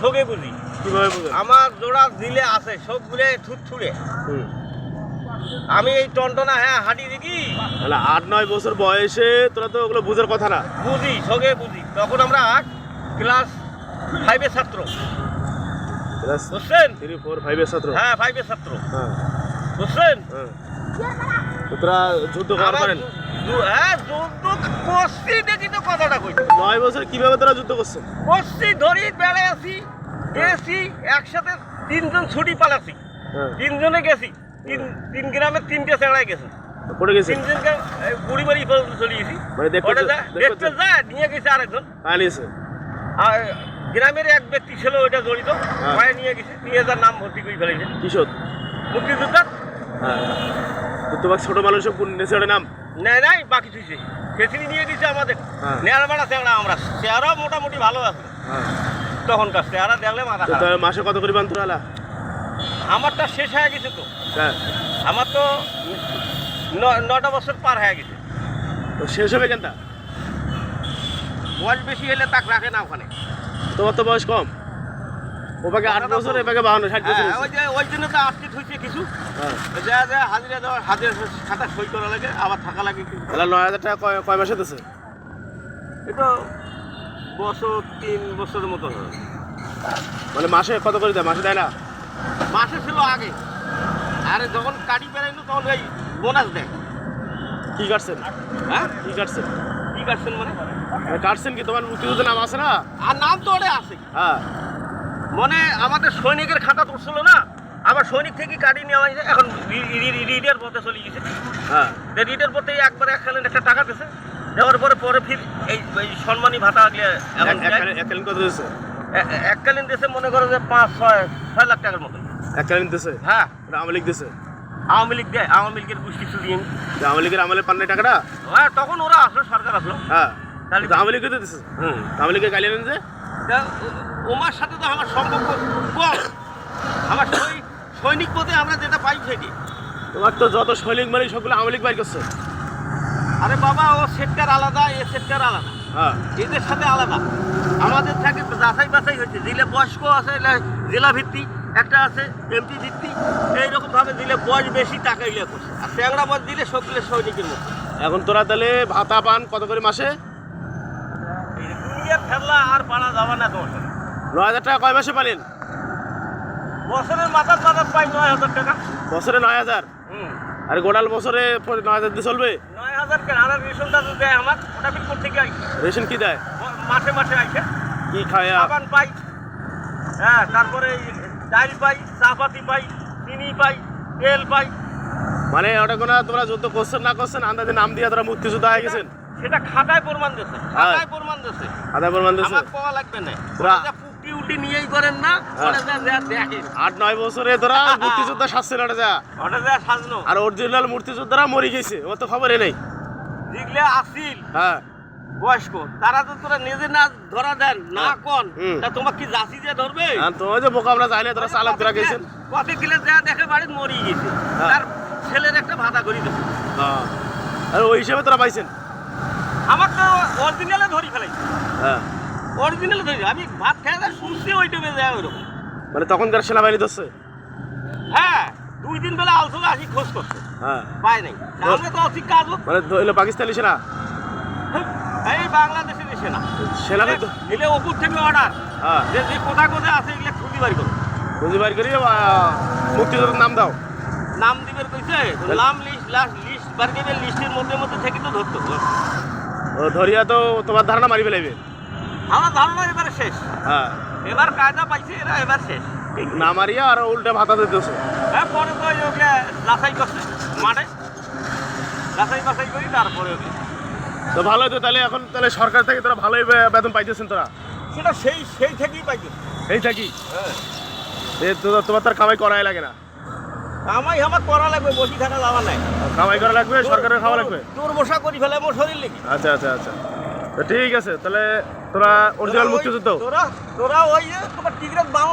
সগে বুঝি কীভাবে বুঝেন আমার জোড়া দিলে আছে সবগুলো থুতথুড়ে। আমি এই টনটনা হ্যাঁ হাঁটি দেখি। তাহলে আট নয় বছর বয়সে তোরা তো ওগুলো বুঝার কথা না। বুঝি সগে বুঝি। তখন আমরা ক্লাস ফাইভের ছাত্র। বুঝছেন? থ্রি ফোর ফাইভের ছাত্র। হ্যাঁ ফাইভের ছাত্র। হ্যাঁ। বুঝছেন? হ্যাঁ। তোরা যুদ্ধ দু- হ্যাঁ যুদ্ধ করছি দেখি তো কথাটা কই। নয় বছর কীভাবে তোরা যুদ্ধ করছ? করছি ধরি বেড়ে আছি গেছি একসাথে তিনজন ছুটি পালাছি। হ্যাঁ। তিনজনে গেছি তিন তিন গ্রামের তিনটে চেড়ায় গেছে। পড়ে গেছে? তিনজনকে বুড়ি বাড়ি পর্যন্ত চলে গেছি। মানে দেখতে যা- নিয়ে গেছে আরেকজন। আনিয়েছে আর গ্রামের এক ব্যক্তি ছিল ওইটা জড়িত। হ্যাঁ। নিয়ে গেছে নিয়ে যার নাম ভর্তি করে ফেলেছে। কিশোর? মুক্তিযোদ্ধা? হ্যাঁ। তোমার ছোট মানুষের নাম? নেয় নাই বাকি থুইছে। সেখানে নিয়ে গেছে আমাদের। হ্যাঁ। নেয়ার বেড়া চেংড়া আমরা। চেহারাও মোটামুটি ভালো আছে। হ্যাঁ। তখনকার চেহারা দেখলে মাথা মাসে কত করে বান তোরা আলা? আমারটা শেষ হয়ে গেছে তো। হ্যাঁ। আমার তো নটা বছর পার হয়ে গেছে। তো শেষ হবে কেনটা? বয়স বেশি হলে তাক রাখে না ওখানে। তোমার তো বয়স কম। ও পাকে আট বছর এ পাকে বাহান্ন ষাট বছর হ্যাঁ, ওই যে ওই জন্য তো আটকে থুইছে কিছু। হ্যাঁ। যা যা হাজিরা দেওয়ার হাজিরা খাতা সই করা লাগে আবার থাকা লাগে। তাহলে নয় হাজার টাকা কয় কয় মাসে দিচ্ছে এটা বছর তিন বছরের মতো। মানে মাসে কত করে দেয়? মাসে দেয় না? মাসে ছিল আগে। আরে যখন কাটি বেড়াইলো তখন ওই বোনাস দেয়। কি কাটছেন? হ্যাঁ? কি কাটছেন? কি কাটছেন মানে? কাটছেন কি? তোমার মুক্তিযুদ্ধের নাম আছে না? আর নাম তো ওটা আছে। হ্যাঁ। মানে আমাদের সৈনিকের খাতা করছিল না? আবার সৈনিক থেকে কাটি নেওয়া হয়েছে। এখন রিডের পথে চলে গেছে। হ্যাঁ। রিডের পথে একবার এককালীন একটা টাকা দিছে। দেওয়ার পরে পরে ফির এই সম্মানী ভাতা এককালীন- কত এককালীন দেশে মনে করো যে পাঁচ ছয় ছয় লাখ টাকার মতন। এককালীন দিচ্ছে হ্যাঁ। আওয়ামী লীগ দিচ্ছে আওয়ামী লীগ দেয়। আওয়ামী লীগের গোষ্ঠী চুরিয়ে যে আওয়ামী লীগের আমলে পান টাকাটা? হ্যাঁ তখন ওরা আসলো সরকার আসলো। হ্যাঁ। তাহলে আওয়ামী লীগকে তো দিচ্ছে হুম। আওয়ামী লীগের আনেন যে? ওমার সাথে তো আমার সম্পর্ক কম। আমার সৈনিক পথে আমরা যেটা পাই সেটি। তোমার তো যত সৈনিক মানে সবগুলো আওয়ামী লীগ বাইর করছে। আরে বাবা ও সেক্টর আলাদা এ সেক্টর আলাদা। হ্যাঁ। এদের সাথে আলাদা। আমাদের থাকে যাচাই বাছাই হয়েছে দিলে বয়স্ক আছে জেলা ভিত্তি একটা আছে এমপি ভিত্তি এইরকম ভাবে দিলে বয়স বেশি টাকা ইলে করছে। আর ট্যাংরা বয়স দিলে সবগুলো সৈনিকের মতো। এখন তোরা তাহলে ভাতা পান কত করে মাসে? দুনিয়ার ফেললা আর পাড়া যাবে না তোমার সাথে। নয় হাজার টাকা কয় মাসে পালেন? বছরের মাথার মাথার পাই নয় হাজার টাকা। বছরে নয় হাজার? হুম। আর গোডাল বছরে নয় হাজার দিয়ে চলবে? নয় হাজার কেন আমার রেশনটা তো দেয় আমার ওটা বিল করতে গিয়ে রেশন কি দেয়? মাসে মাসে আইসে কি খায় সাবান পাই হ্যাঁ তারপরে এই ডাল পাই চাপাতি পাই চিনি পাই তেল পাই। মানে ওটা কোনো তোমরা যুদ্ধ করছেন না করছেন? আন্দাজে নাম দিয়ে তোরা মুক্তিযুদ্ধ হয়ে গেছেন? সেটা খাতায় প্রমাণ দিচ্ছে খাতায় প্রমাণ দিচ্ছে আধা প্রমাণ দিয়েছে। আমার পাওয়া লাগবে না। ওটা যা উল্টি নিয়েই করেন না হ্যাঁ। ওটা যা যা দেখেন। আট নয় বছরে তোরা মুক্তিযুদ্ধ সাজছেন ওটা যা। ওটা যা সাজনো। আর অরিজিনাল মুক্তিযোদ্ধারা মরে গেছে ও তো খবরই নেই। যেগুলো আসিল। হ্যাঁ। বয়স্ক তারা তো তোরা নিজে না ধরা দেন না হ্যাঁ। কোন। তা তোমার কি জাসি দিয়ে ধরবে? তোমার যে বোকা আমরা তোরা চালক তোরা গেছেন। কত কিলে যা দেখে বাড়িতে মরি গেছে। হ্যাঁ। তার ছেলের একটা ভাতা করি দেবো হ্যাঁ। আর ওই হিসেবে তোরা পাইছেন। আমার তো অরিজিনালে ধরি ফেলাই। হ্যাঁ। অরিজিনালে ধরি। আমি ভাত খেয়ে শুনছি ওই টাইমে যায় ওইরকম। মানে তখনকার সেনাবাহিনী ধরছে? হ্যাঁ দুই দিন বেলা আলসলে আসি খোঁজ করছে। হ্যাঁ। পায় নাই। তাহলে তো অধিক কাজ মানে ধরলো পাকিস্তানি সেনা? এই বাংলাদেশের সেনা। তো এলে ওপর থেকে অর্ডার হ্যাঁ। যে যে কোথায় কোথায় আছে এগুলো খুঁজি বাড়ি করো। বুঝি বার করি মুক্তিযোদ্ধার নাম দাও। নাম দিবের কইছে নাম লিস্ট লাস্ট লিস্ট বার লিস্টের মধ্যে মধ্যে থেকে তো ধরতো ধরিয়া তো তোমার ধারণা মারি ফেলাইবে আমার ধারণা এবারে শেষ। হ্যাঁ। এবার কায়দা পাইছে এরা এবার শেষ। না মারিয়া আর উল্টা ভাতা দিতেছে হ্যাঁ পরে তো ওকে লাসাই করছে মাঠে। লাসাই বাসাই করি তারপরে ওকে। তো ভালোই তো তাহলে এখন তাহলে সরকার থেকে তোরা ভালোই বেতন পাইতেছেন তোরা? সেটা সেই সেই থেকেই পাইছে। সেই থাকি হ্যাঁ। এ তো- তোমার তার কামাই করাই লাগে না। আমাই আমার করা লাগবে বসি থাকা যাওয়া নাই। কামাই করা লাগবে সরকারের খাওয়া লাগবে? তোর বসা করি ফেলে মোর শরীর লেগে। আচ্ছা আচ্ছা আচ্ছা। তো ঠিক আছে তাহলে তোরা অরিজিনাল মুক্তিযুদ্ধ। তোরা তোরা ওই তোমার টিকিট বাম